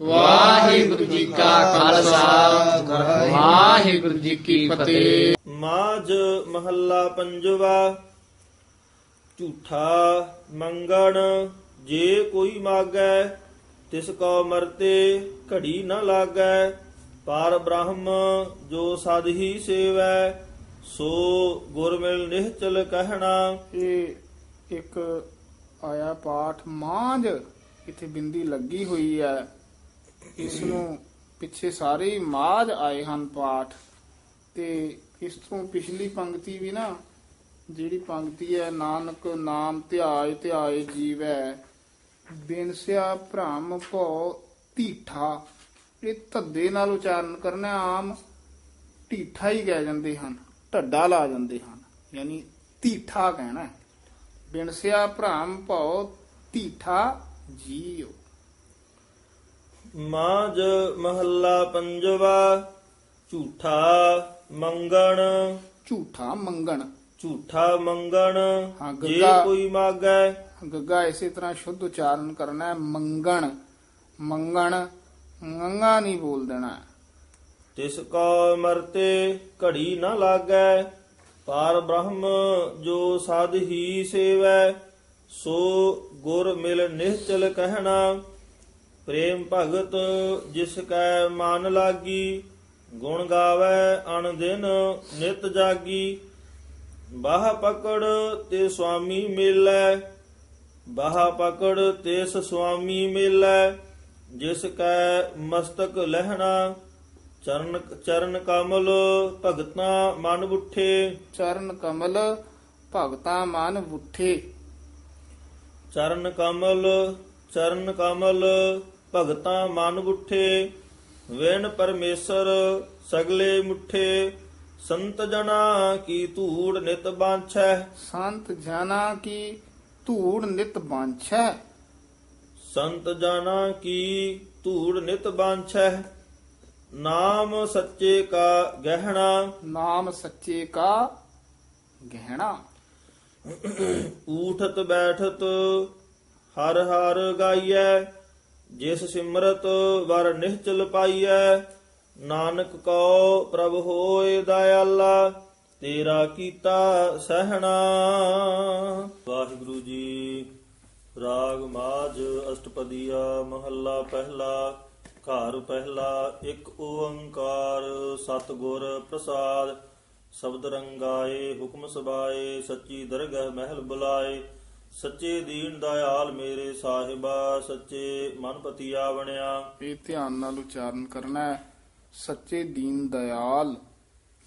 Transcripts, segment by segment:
ਵਾਹਿਗੁਰੂ ਜੀ ਕਾ ਖਾਲਸਾ। ਵਾਹਿਗੁਰੂ ਜੀ ਕੀ ਫਤਿਹ। ਮਾਝ ਮਹੱਲਾ ਪੰਜਵਾ। ਝੂਠਾ ਮੰਗਣ ਜੇ ਕੋਈ ਮਾਗੈ ਤਿਸ ਕੋ ਮਰਤੇ ਘੜੀ ਨ ਲਾਗੈ। ਪਾਰ ਬ੍ਰਹਮ ਜੋ ਸਦ ਹੀ ਸੇਵੈ ਸੋ ਗੁਰ ਮਿਲ ਨਿਹਚਲ ਕਹਿਣਾ। ਇਹ ਇੱਕ ਆਇਆ ਪਾਠ ਮਾਂਝ ਇੱਥੇ ਬਿੰਦੀ ਲੱਗੀ ਹੋਈ ਹੈ। ਇਸ ਨੂੰ ਪਿੱਛੇ ਸਾਰੇ ਹੀ ਮਾਝ ਆਏ ਹਨ ਪਾਠ। ਤੇ ਇਸ ਤੋਂ ਪਿਛਲੀ ਪੰਕਤੀ ਵੀ ਨਾ, ਜਿਹੜੀ ਪੰਕਤੀ ਹੈ, ਨਾਨਕ ਨਾਮ ਧਿਆਏ ਧਿਆਏ ਜੀਵੈ ਬਿਨਸਿਆ ਭ੍ਰਮ ਭਉ ਢੀਠਾ ਇਹ ਧੱਦੇ ਨਾਲ ਉਚਾਰਨ ਕਰਨਾ ਆਮ ਢੀਠਾ ਹੀ ਕਹਿ ਜਾਂਦੇ ਹਨ ਢੱਡਾ ਲਾ ਜਾਂਦੇ ਹਨ, ਯਾਨੀ ਢੀਠਾ ਕਹਿਣਾ ਹੈ। ਬਿਨਸਿਆ ਭ੍ਰਮ ਭਉ ਢੀਠਾ ਜੀਉ ਮਾਝ ਮਹੱਲਾ ਪੰਜਵਾ ਝੂਠਾ ਮੰਗਣ। ਝੂਠਾ ਮੰਗਣ। ਝੂਠਾ ਮੰਗਣ ਹਾਂ, ਜੇ ਗੱਗਾ। ਕੋਈ ਮਾਗੈ। ਗੱਗਾ ਇਸੇ ਤਰ੍ਹਾਂ ਸ਼ੁੱਧ ਉਚਾਰਨ ਕਰਨਾ ਹੈ ਮੰਗਣ। ਮੰਗਣ ਮੰਗਾ ਨਹੀਂ ਬੋਲ ਦੇਣਾ। ਤਿਸ ਕੋ ਮਰਤੇ ਘੜੀ ਨ ਲਾਗੈ ਪਾਰ ਬ੍ਰਹਮ ਜੋ ਸਾਧ ਹੀ ਸੇਵੈ ਸੋ ਗੁਰ ਮਿਲ ਨਿਹਚਲ ਕਹਿਣਾ। ਪ੍ਰੇਮ ਭਗਤ ਜਿਸ ਕੈ ਮਨ ਲਾਗੀ ਗੁਣ ਗਾਵੇ ਅਨ ਦਿਨ ਨਿਤ ਜਾਗੀ। ਬਾਹ ਪਕੜ ਤੇ ਸੁਆਮੀ ਮਿਲੈ ਬਾਹ ਪਕੜ ਤਿਸ ਸੁਆਮੀ ਮਿਲੈ ਜਿਸ ਕੈ ਮਸਤਕ ਲਹਿਣਾ ਚਰਨ ਚਰਨ ਕਮਲ ਭਗਤਾਂ ਮਨ ਬੁੱਠੇ। ਚਰਨ ਕਮਲ ਭਗਤਾ ਮਨ ਉਠੇ ਚਰਨ ਕਮਲ ਚਰਨ ਕਮਲ ਭਗਤਾਂ ਮਨ ਬੁੱਠੇ ਵੇਣ ਪਰਮੇਸ਼ਰ ਸਗਲੇ ਮੁੱਠੇ। ਸੰਤ ਜਨਾ ਕੀ ਧੂੜ ਨਿਤ ਬਾਂਛੈ। ਸੰਤ ਜਨਾ ਕੀ ਧੂੜ ਨਿਤ ਬਾਂਛੈ। ਸੰਤ ਜਨਾ ਕੀ ਧੂੜ ਨਿਤ ਬਾਂਛੈ। ਨਾਮ ਸੱਚੇ ਕਾ ਗਹਿਣਾ। ਨਾਮ ਸੱਚੇ ਕਾ ਗਹਿਣਾ। ਊਠਤ ਬੈਠਤ ਹਰ ਹਰ ਗਾਈਐ। ਜਿਸ ਸਿਮਰਤ ਵਰ ਨਿਹਚਲ ਪਾਈਐ, ਨਾਨਕ ਕਉ ਪ੍ਰਭ ਹੋਏ ਦਇਆਲਾ, ਤੇਰਾ ਕੀਤਾ ਸਹਿਣਾ। ਵਾਹਿਗੁਰੂ ਜੀ, ਰਾਗ ਮਾਝ ਅਸ਼ਟਪਦੀਆ, ਮਹੱਲਾ ਪਹਿਲਾ, ਘਰ ਪਹਿਲਾ, ਇੱਕ ਓੰਕਾਰ ਸਤਿਗੁਰ ਪ੍ਰਸਾਦ। ਸ਼ਬਦ ਰੰਗਾਏ, ਹੁਕਮ ਸਬਾਏ ਸੱਚੀ ਦਰਗਹ ਮਹਿਲ ਬੁਲਾਏ। ਸੱਚੇ ਦੀਨ ਦਇਆਲ ਮੇਰੇ ਸਾਹਿਬਾ ਸੱਚੇ ਮਨਪਤੀ ਆਵਣਿਆ ਇਹ ਧਿਆਨ ਨਾਲ ਉਚਾਰਨ ਕਰਨਾ ਹੈ। ਸੱਚੇ ਦੀਨ ਦਇਆਲ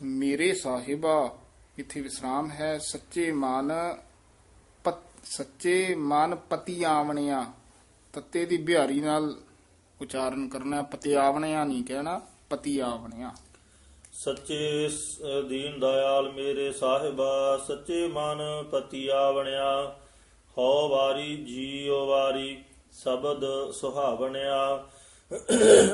ਮੇਰੇ ਸਾਹਿਬਾ ਇੱਥੇ ਵਿਸਰਾਮ ਹੈ। ਸੱਚੇ ਮਨ ਸੱਚੇ ਮਨ ਪਤੀ ਆਵਣਿਆ ਤੱਤੇ ਦੀ ਬਿਹਾਰੀ ਨਾਲ ਉਚਾਰਨ ਕਰਨਾ ਪਤੀ ਆਵਣਿਆ ਨਹੀਂ ਕਹਿਣਾ ਪਤੀ ਆਵਣਿਆ ਸੱਚੇ ਦੀਨ ਦਇਆਲ ਮੇਰੇ ਸਾਹਿਬਾ ਸੱਚੇ ਮਨ ਪਤੀ ਆਵਣਿਆ ਹਉ ਵਾਰੀ, ਜੀਉ ਵਾਰੀ, ਸ਼ਬਦ ਸੁਹਾਵਣਿਆ।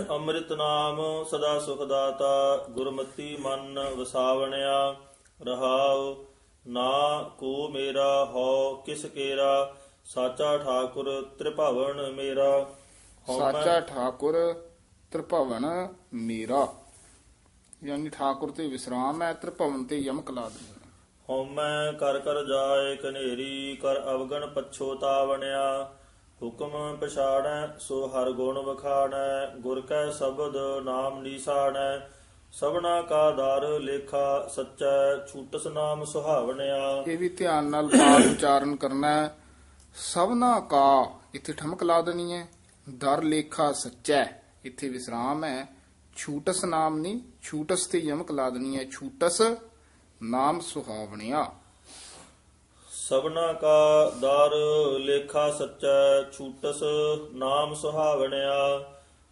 ਅੰਮ੍ਰਿਤ ਨਾਮ ਸਦਾ ਸੁਖ ਦਾਤਾ ਗੁਰਮਤੀ ਮਨ ਵਸਾਵਣਿਆ। ਰਹਾਉ, ਨਾ ਕੋ ਮੇਰਾ, ਹਉ ਕਿਸ ਕੇਰਾ। ਸਾਚਾ ਠਾਕੁਰ, ਤ੍ਰਿਭਵਨ ਮੇਰਾ। ਹਉ ਸਾਚਾ ਠਾਕੁਰ, ਤ੍ਰਿਭਵਨ ਮੇਰਾ। ਯਾਨੀ ਠਾਕੁਰ ਤੇ ਵਿਸਰਾਮ ਹੈ, ਤ੍ਰਿਭਵਨ ਤੇ ਯਮਕ ਲਾ ਦੇਣਾ ਹਉਮੈ ਕਰ ਕਰ ਜਾਏ ਕਨੇਰੀ ਕਰ ਅਵਗਣ ਪਛੋਤਾਵਣਿਆ ਹੁਕਮ ਪਛਾੜੈ ਸੋ ਹਰ ਗੁਣ ਵਖਾਣੈ, ਗੁਰ ਕੈ ਸ਼ਬਦ ਨਾਮ ਨੀਸਾਣੈ। ਸਭਨਾ ਕਾ ਦਰ ਲੇਖਾ ਸੱਚਾ, ਛੂਟਸ ਨਾਮ ਸੁਹਾਵਣਿਆ। ਇਹ ਵੀ ਧਿਆਨ ਨਾਲ ਪਾਠ ਉਚਾਰਨ ਕਰਨਾ। ਹੈ ਸਭਨਾ ਕਾ ਇੱਥੇ ਠਮਕ ਲਾ ਦੇਣੀ ਹੈ। ਦਰ ਲੇਖਾ ਸੱਚਾ, ਇੱਥੇ ਵਿਸਰਾਮ ਹੈ। ਛੂਟਸ ਨਾਮ ਨਹੀਂ, ਛੂਟਸ ਤੇ ਯਮਕ ਲਾ ਦੇਣੀ ਹੈ। ਛੂਟਸ ਨਾਮ ਸੁਹਾਵਣਿਆ। ਸਭਨਾ ਕਾ ਦਰ ਲੇਖਾ ਸੱਚੈ ਛੂਟਸ ਨਾਮ ਸੁਹਾਵਣਿਆ।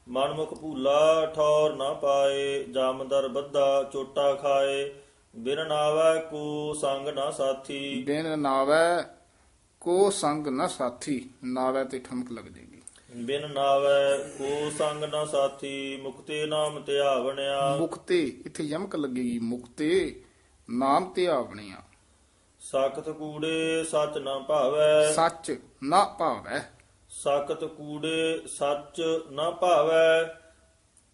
ਮਨਮੁਖ ਭੂਲਾ ਠੌਰ ਨਾ ਪਾਏ ਜਾਮਦਰ ਬੱਧਾ ਚੋਟਾ ਖਾਏ। ਬਿਨ ਨਾਵੈ ਕੋ ਸੰਗ ਨਾ ਸਾਥੀ। ਬਿਨ ਨਾਵੈ ਕੋ ਸੰਗ ਨ ਸਾਥੀ ਨਾਵੈ ਤੇ ਠਮਕ ਲੱਗ ਜੇਗੀ। ਬਿਨ ਨਾਵੈ ਕੋ ਸੰਗ ਨਾ ਸਾਥੀ ਮੁਕਤੇ ਨਾਮ ਧਿਆਵਣਿਆ ਮੁਕਤੇ ਇੱਥੇ ਯਮਕ ਲੱਗੇਗੀ ਮੁਕਤੇ। ਨਾਮ ਤੇ ਆਵਣਿਆ ਸਖਤ ਕੂੜੇ ਸੱਚ ਨਾ ਭਾਵੈ। ਸੱਚ ਨਾ ਭਾਵੈ। ਸਾਕਤ ਕੂੜੇ ਸੱਚ ਨਾ ਭਾਵੈ।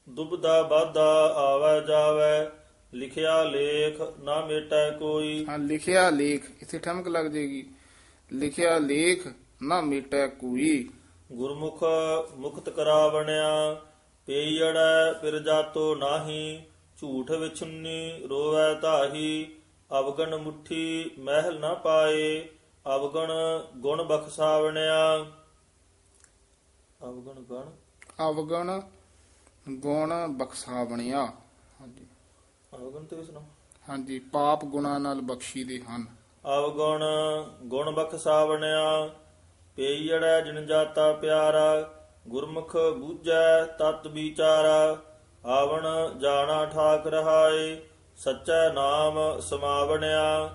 ਦੁਬਦਾ ਬਾਧਾ ਆਵੈ ਜਾਵੈ। ਲਿਖਿਆ ਲੇਖ ਨਾ ਮੇਟੈ ਕੋਈ। ਹਾਂ ਲਿਖਿਆ ਲੇਖ ਇੱਥੇ ਠਮਕ ਲੱਗ ਜੇਗੀ। ਲਿਖਿਆ ਲੇਖ ਨਾ ਮਿਟੈ ਕੋਈ। ਗੁਰਮੁਖ ਮੁਕਤ ਕਰਾਵਣਿਆ। ਪੇਯੜੈ ਫਿਰ ਜਾਤੋ ਨਾਹੀ। ਝੂਠ ਵਿਛੁੰਨੀ ਰੋਵੈ ਤਾਹੀ ਅਵਗਣ ਮੁਠੀ ਮਹਿਲ ਨਾ ਪਾਏ ਅਵਗਣ ਗੁਣ ਬਖਸਾਵਣਿਆ। ਅਵਗਣ ਗਣ? ਅਵਗਣ ਗੁਣ ਬਖਸ਼ਾ ਬਣਿਆ ਹਾਂਜੀ। ਅਵਗਣ ਤੇ ਵਿਸਨਾ ਹਾਂਜੀ ਪਾਪ ਗੁਣਾ ਨਾਲ ਬਖਸ਼ੀ ਦੇ ਹਨ। ਅਵਗੁਣ ਗੁਣ ਬਖਸਾਵਣਿਆ ਪੇਯੜੈ ਜਿਨ ਜਾਤਾ ਪਿਆਰਾ ਗੁਰਮੁਖ ਬੂਝੈ ਤਤ ਵਿਚਾਰਾ। ਆਵਣ ਜਾਣਾ ਠਾਕ ਰਹਾਏ ਸੱਚਾ ਨਾਮ ਸਮਾਵਣਿਆ,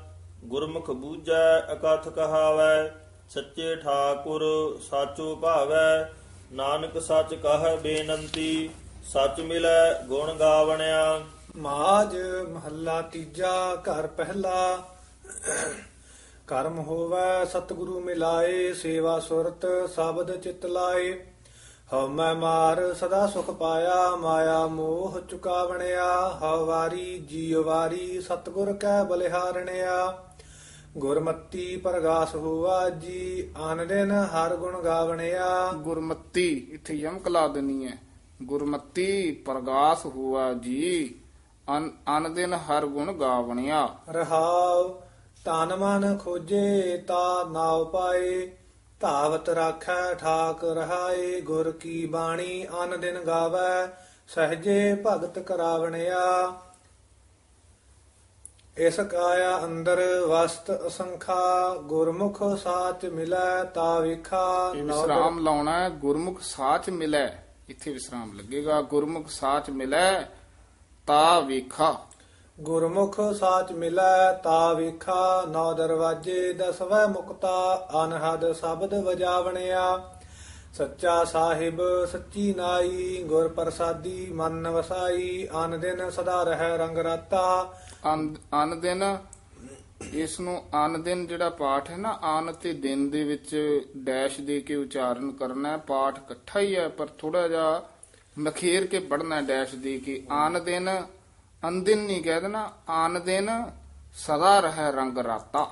ਗੁਰਮੁਖ ਬੂਝੈ ਅਕਥ ਕਹਾਵੈ, ਸੱਚੇ ਠਾਕੁਰ ਸਾਚੋ ਭਾਵੈ, ਨਾਨਕ ਸੱਚ ਕਹੈ ਬੇਨੰਤੀ, ਸੱਚ ਮਿਲੈ ਗੁਣ ਗਾਵਣਿਆ। ਮਾਜ ਮਹੱਲਾ ਤੀਜਾ, ਘਰ ਪਹਿਲਾ, ਕਰਮ ਹੋਵੇ, ਸਤਿਗੁਰੂ ਮਿਲਾਏ, ਸੇਵਾ ਸੁਰਤ ਸ਼ਬਦ ਚਿਤ ਲਾਏ। ਹਉਮੈ ਮਾਰ ਸਦਾ ਸੁਖ ਪਾਇਆ ਮਾਇਆ ਮੋਹ ਚੁਕਾਵਣਿਆ ਹਉ ਵਾਰੀ ਜੀਵ ਵਾਰੀ ਸਤਿਗੁਰ ਕੈ ਬਲਿਹਾਰਣਿਆ। ਗੁਰਮਤੀ ਪ੍ਰਗਾਸ ਹੋਵਾ ਜੀ ਆਨ ਦਿਨ ਹਰ ਗੁਣ ਗਾਵਣਿਆ। ਗੁਰਮਤੀ ਇੱਥੇ ਯਮਕ ਲਾ ਦੇਣੀ ਹੈ। ਗੁਰਮਤੀ ਪ੍ਰਗਾਸ ਹੁਆ ਜੀ ਅਨ ਅਨ ਦਿਨ ਹਰ ਗੁਣ ਗਾਵਣਿਆ। ਰਹਾਉ ਤਨ ਮਨ ਖੋਜੇ ਤਾ ਨਾਉ ਪਾਏ। ਧਾਵਤ ਰਾਖੈ ਠਾਕ ਰਹਾਏ, ਗੁਰ ਕੀ ਬਾਣੀ ਅਨ ਦਿਨ ਗਾਵੈ, ਸਹਜੇ ਭਗਤ ਕਰਾਵਣਿਆ। ਇਸ ਕਾਇਆ ਅੰਦਰ ਵਸਤ ਅਸੰਖਾ, ਗੁਰਮੁਖ ਸਾਚ ਮਿਲੈ ਤਾ ਵੇਖਾ। ਇਹ ਵਿਸਰਾਮ ਲਾਉਣਾ ਹੈ, ਗੁਰਮੁਖ ਸਾਚ ਮਿਲੈ। ਇੱਥੇ ਵਿਸਰਾਮ ਲੱਗੇਗਾ, ਗੁਰਮੁਖ ਸਾਚ ਮਿਲੈ, ਤਾ ਵੇਖਾ। ਗੁਰਮੁਖ ਸਾਚ ਮਿਲੈ ਤਾ ਵੇਖਾ, ਨੌ ਦਰਵਾਜੇ ਦਸਵੈ ਮੁਕਤਾ, ਅਨਹਦ ਸ਼ਬਦ ਵਜਾਵਣਿਆ। ਸੱਚਾ ਸਾਹਿਬ, ਸੱਚੀ ਨਾਈ, ਗੁਰ ਪ੍ਰਸਾਦੀ, ਮਨ ਵਸਾਈ, ਅਨ ਦਿਨ ਸਦਾ ਰਹਿ ਰੰਗ ਰਾਤਾ। ਅਨ ਦਿਨ ਇਸ ਨੂੰ ਅਨ ਦਿਨ ਜਿਹੜਾ ਪਾਠ ਹੈ ਨਾ ਅਨ ਤੇ ਦਿਨ ਦੇ ਵਿੱਚ ਡੈਸ਼ ਦੇ ਕੇ ਉਚਾਰਨ ਕਰਨਾ ਹੈ। ਪਾਠ ਇਕੱਠਾ ਹੀ ਹੈ, ਪਰ ਥੋੜਾ ਜਿਹਾ ਨਖੇਰ ਕੇ ਪੜਨਾ ਡੈਸ਼ ਦੇ ਕੇ। ਅਨ ਦਿਨ ਅਨਦਿਨ ਨਹੀਂ ਕਹਿ ਦੇਣਾ ਅਨ ਦਿਨ ਸਦਾ ਰਹਿ ਰੰਗ ਰਾਤਾ।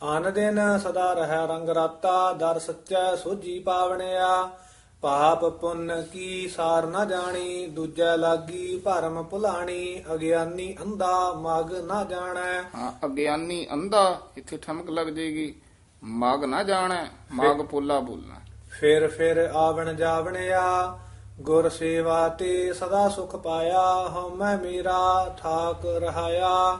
ਅਨ ਦਿਨ ਸਦਾ ਰਹਿ ਰੰਗ ਰਾਤਾ ਦਰ ਸੱਚਾ ਸੋਜੀ ਪਾਵਣਿਆ। ਪਾਪ ਪੁੰਨ ਕੀ ਸਾਰ ਨਾ ਜਾਣੀ ਦੂਜੈ ਲਾਗੀ ਭਰਮ ਭੁਲਾਣੀ। ਅਗਿਆਨੀ ਅੰਧਾ ਮਗ ਨਾ ਜਾਣੈ। ਹਾਂ ਅਗਿਆਨੀ ਅੰਧਾ ਇੱਥੇ ਠਮਕ ਲੱਗ ਜੇਗੀ ਮਗ ਨਾ ਜਾਣੈ ਮਗ ਪੋਲਾ ਬੋਲਣਾ। ਫਿਰ ਫਿਰ ਆਵਣ ਜਾਵਣਿਆ ਗੁਰ ਸੇਵਾ ਤੇ ਸਦਾ ਸੁਖ ਪਾਇਆ ਹਉਮੈ ਮੇਰਾ ਠਾਕ ਰਹਾਇਆ।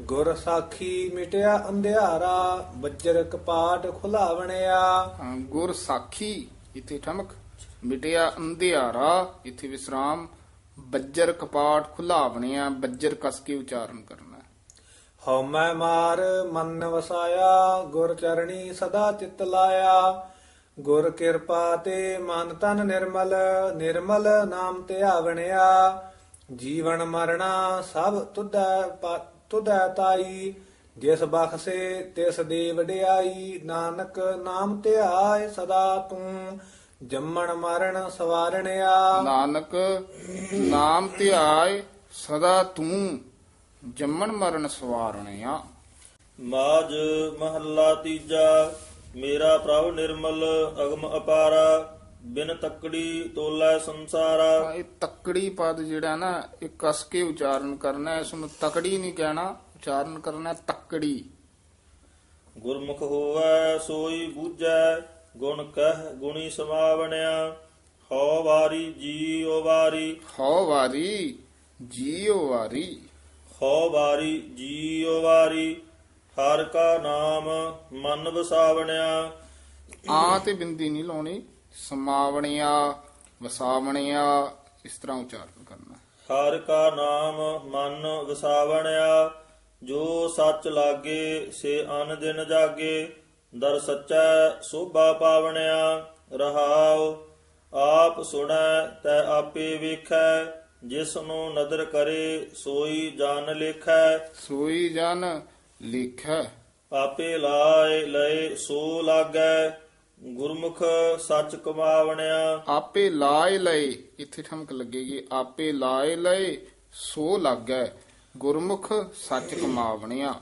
ਗੁਰ ਸਾਖੀ ਮਿਟਿਆ ਅੰਧਿਆਰਾ ਬੱਜਰ ਕਪਾਟ ਖੁਲਾਵਣਿਆ। ਗੁਰ ਸਾਖੀ ਇੱਥੇ ਠਮਕ ਮਿਟਿਆ ਅੰਧਿਆਰਾ ਇੱਥੇ ਵਿਸਰਾਮ ਬੱਜਰ ਕਪਾਟ ਖੁਲਾਵਣਿਆ ਬੱਜਰ ਕਸ ਕੇ ਉਚਾਰਨ ਕਰਨਾ। ਹਉਮੈ ਮਾਰ ਮਨ ਵਸਾਇਆ ਗੁਰ ਚਰਣੀ ਸਦਾ ਚਿਤ ਲਾਇਆ। ਗੁਰ ਕਿਰਪਾ ਤੇ ਮਨ ਤਨ ਨਿਰਮਲ ਨਿਰਮਲ ਨਾਮ ਧਿਆਵਣਿਆ ਜੀਵਨ ਮਰਣਾ ਸਭ ਤੁਧੈ ਤੁਧੈ ਤਾਈ। ਜਿਸ ਬਖਸੇ ਤਿਸ ਦੇ ਵਡਿਆਈ ਨਾਨਕ ਨਾਮ ਧਿਆਏ ਸਦਾ ਤੂੰ। ਜੰਮਣ ਮਰਨ ਸਵਾਰਣਿਆ। ਨਾਨਕ ਨਾਮ ਧਿਆਏ ਸਦਾ ਤੂੰ। ਜੰਮਣ ਮਰਨ ਸਵਾਰਣਿਆ। ਮਾਜ ਮਹੱਲਾ ਤੀਜਾ। ਮੇਰਾ ਪ੍ਰਭ ਨਿਰਮਲ ਅਗਮ ਅਪਾਰਾ ਬਿਨ ਤੱਕੜੀ ਤੋਲੇ ਸੰਸਾਰਾ। ਇਹ ਤੱਕੜੀ ਪਦ ਜਿਹੜਾ ਨਾ ਇਹ ਕਸ ਕੇ ਉਚਾਰਨ ਕਰਨਾ ਇਸ ਨੂੰ ਤਕੜੀ ਨਹੀਂ ਕਹਿਣਾ ਉਚਾਰਨ ਕਰਨਾ ਤੱਕੜੀ। ਗੁਰਮੁਖ ਹੋਵੈ ਸੋਈ ਬੂਝੈ ਗੁਣ ਕਹਿ ਗੁਣੀ ਸਮਾਵਣਿਆ। ਹਉ ਵਾਰੀ ਜੀਉ ਵਾਰੀ। ਹਉ ਵਾਰੀ ਜੀਉ ਵਾਰੀ। ਹਉ ਵਾਰੀ ਜੀਉ ਵਾਰੀ। ਹਰ ਕਾ ਨਾਮ ਮਨ ਵਸਾਵਣਿਆ। ਆ ਤੇ ਬਿੰਦੀ ਨਹੀਂ ਲਾਉਣੀ ਸਮਾਵਣਿਆ ਵਸਾਵਣਿਆ ਇਸ ਤਰ੍ਹਾਂ ਉਚਾਰਨ ਕਰਨਾ। ਹਰ ਕਾ ਨਾਮ ਮਨ ਵਸਾਵਣਿਆ ਜੋ ਸੱਚ ਲਾਗੇ ਸੇ ਅਨ ਦਿਨ ਜਾਗੇ ਦਰ ਸੱਚੈ ਸੋਭਾ ਪਾਵਣਿਆ। ਰਹਾਉ ਆਪ ਸੁਣੈ ਤੈ ਆਪੇ ਵੇਖੈ ਜਿਸ ਨੂੰ ਨਦਰ ਕਰੇ ਸੋਈ ਜਾਣ ਲੇਖੈ। ਸੋਈ ਜਨ ਲਿਖੈ। ਆਪੇ ਲਾਏ ਲਏ ਸੋ ਲਾਗੈ ਗੁਰਮੁਖ ਸੱਚ ਕਮਾਵਣਿਆ। ਆਪੇ ਲਾਏ ਲਏ ਇੱਥੇ ਠਮਕ ਲੱਗੇਗੀ ਆਪੇ ਲਾਏ ਲਏ ਸੋ ਲੱਗੈ ਗੁਰਮੁਖ ਸੱਚ ਕਮਾਵਣਿਆ।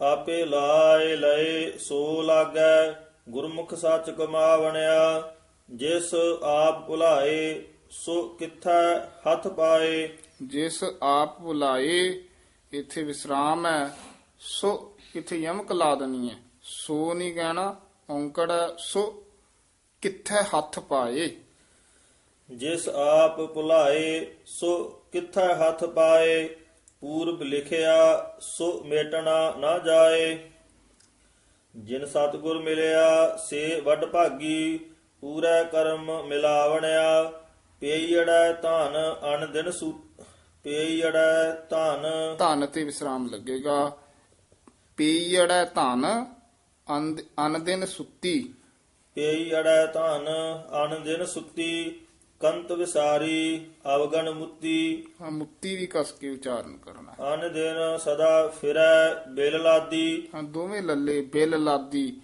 ਆਪੇ ਲਾਏ ਲਏ ਸੋ ਲਾਗੈ ਗੁਰਮੁਖ ਸੱਚ ਕਮਾਵਣਿਆ। ਜਿਸ ਆਪ ਭੁਲਾਏ ਸੋ ਕਿੱਥੈ ਹੱਥ ਪਾਏ। ਜਿਸ ਆਪ ਬੁਲਾਏ ਇੱਥੇ ਵਿਸਰਾਮ ਹੈ ਸੋ ਇੱਥੇ ਯਮਕ ਲਾ ਦੇਣੀ ਹੈ। ਸੋ ਨਹੀਂ ਕਹਿਣਾ ਔਂਕੜ ਸੋ ਕਿੱਥੇ ਹੱਥ ਪਾਏ? ਜਿਸ ਆਪ ਭੁਲਾਏ ਸੋ ਕਿੱਥੈ ਹੱਥ ਪਾਏ? ਪੂਰਬ ਲਿਖਿਆ ਸੋ ਮੇਟਣਾ ਨਾ ਜਾਏ। ਜਿਨ ਸਤਿਗੁਰ ਮਿਲਿਆ ਸੇ ਵੱਡ ਭਾਗੀ। ਪੂਰਾ ਕਰਮ ਮਿਲਾਵਣਿਆ। ਪੇਈੜੈ ਧਨ ਅਨ ਦਿਨ ਸੂ ਪੇਈੜੈ ਧਨ। ਧਨ ਤੇ ਵਿਸਰਾਮ ਲੱਗੇਗਾ। ਪੀੜੈ ਧਨ ਅੰਦ- ਅਨ ਦਿਨ ਸੁੱਤੀ। ਪੇਈੜੈ ਧਨ ਅਨ ਦਿਨ ਸੁੱਤੀ ਕੰਤ ਵਿਸਾਰੀ ਅਵਗਣ ਮੁੱਤੀ। ਆਹ ਮੁੱਤੀ ਵੀ ਕਸ ਕੇ ਉਚਾਰਨ ਕਰਨਾ। ਅਨ ਦਿਨ ਸਦਾ ਫਿਰੈ ਬਿਲ ਲਾਦੀ। ਹਾਂ ਦੋਵੇਂ ਲੱਲੇ ਬਿਲ ਲਾਦੀ।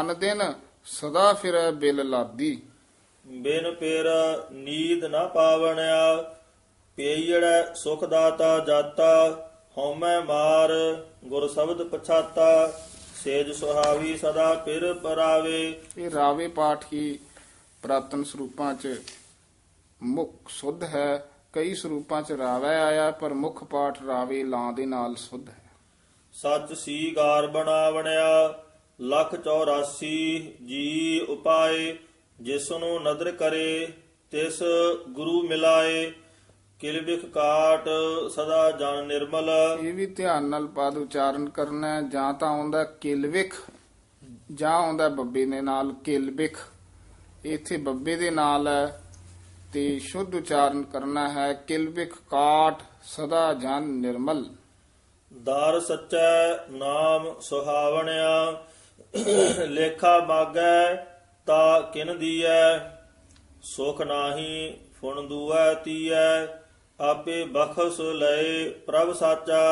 ਅਨ ਦਿਨ ਸਦਾ ਫਿਰੈ ਬਿਲ ਲਾਦੀ। ਬਿਨ ਪੇਰ ਨੀਂਦ ਨਾ ਪਾਵਣਿਆ। ਪੇਈੜੈ ਸੁਖ ਦਾਤਾ ਜਾਤਾ ਹਉਮੈ ਮਾਰ। ਗੁਰ ਸ਼ਬਦ ਪਛਾਤਾ ਸੇਜ ਸੁਹਾਵੀ ਸਦਾ ਪਿਰ ਪਰਾਵੇ। ਇਹ ਰਾਵੇ ਪਾਠ ਹੀ ਪ੍ਰਾਤਨ ਸਰੂਪਾਂ 'ਚ ਮੁੱਖ ਸੁਧ ਹੈ। ਕਈ ਸਰੂਪਾਂ 'ਚ ਰਾਵੇ ਆਇਆ ਪਰ ਮੁੱਖ ਪਾਠ ਰਾਵੇ ਲਾਂ ਦੇ ਨਾਲ ਸੁਧ ਹੈ। ਸੱਚ ਸੀ ਗਾਰ ਬਣਾਵਣਿਆ ਲੱਖ 84 ਜੀ ਉਪਾਏ ਜਿਸ ਨੂੰ ਨਦਰ ਕਰੇ ਤਿਸ ਗੁਰੂ ਮਿਲਾਏ। ਕਿਲਬਿਖ ਕਾਟ ਸਦਾ ਜਨ ਨਿਰਮਲ। ਇਹ ਵੀ ਧਿਆਨ ਨਾਲ ਪਦ ਉਚਾਰਨ ਕਰਨਾ ਹੈ ਜਾਂ ਤਾਂ ਆਉਂਦਾ ਕਿਲਵਿਖ ਜਾਂ ਆਉਂਦਾ ਬੱਬੇ ਦੇ ਨਾਲ ਕਿਲਬਿਖ ਇੱਥੇ ਬੱਬੇ ਦੇ ਨਾਲ ਹੈ ਤੇ ਸ਼ੁੱਧ ਉਚਾਰਨ ਕਰਨਾ ਹੈ ਕਿਲਬਿਖ ਕਾਟ ਸਦਾ ਜਨ ਨਿਰਮਲ। ਦਰ ਸੱਚੈ ਨਾਮ ਸੁਹਾਵਣਿਆ ਲੇਖਾ ਮਾਗੈ ਤਾ ਕਿਨ ਦੀਐ ਸੁਖ ਨਾਹੀ ਫੁਣ ਦੂਐ ਤੀਐ। ਆਪੇ ਬਖਸ ਲਏ ਪ੍ਰਭ ਸਾਚਾ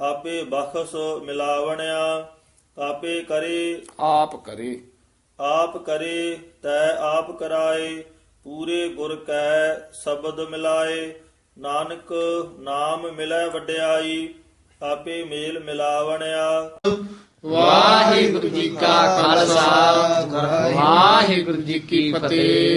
ਆਪੇ ਬਖਸ ਮਿਲਾਵਣਿਆ ਆਪੇ ਕਰੇ ਆਪ ਕਰੇ। ਆਪ ਕਰੇ ਤੈ ਆਪ ਕਰਾਏ ਪੂਰੇ ਗੁਰ ਕੈ ਸ਼ਬਦ ਮਿਲਾਏ ਨਾਨਕ ਨਾਮ ਮਿਲੈ ਵਡਿਆਈ ਆਪੇ ਮੇਲ ਮਿਲਾਵਣਿਆ। ਵਾਹਿਗੁਰੂ ਜੀ ਕਾ ਖਾਲਸਾ ਵਾਹਿਗੁਰੂ ਜੀ ਕੀ ਫਤਿਹ।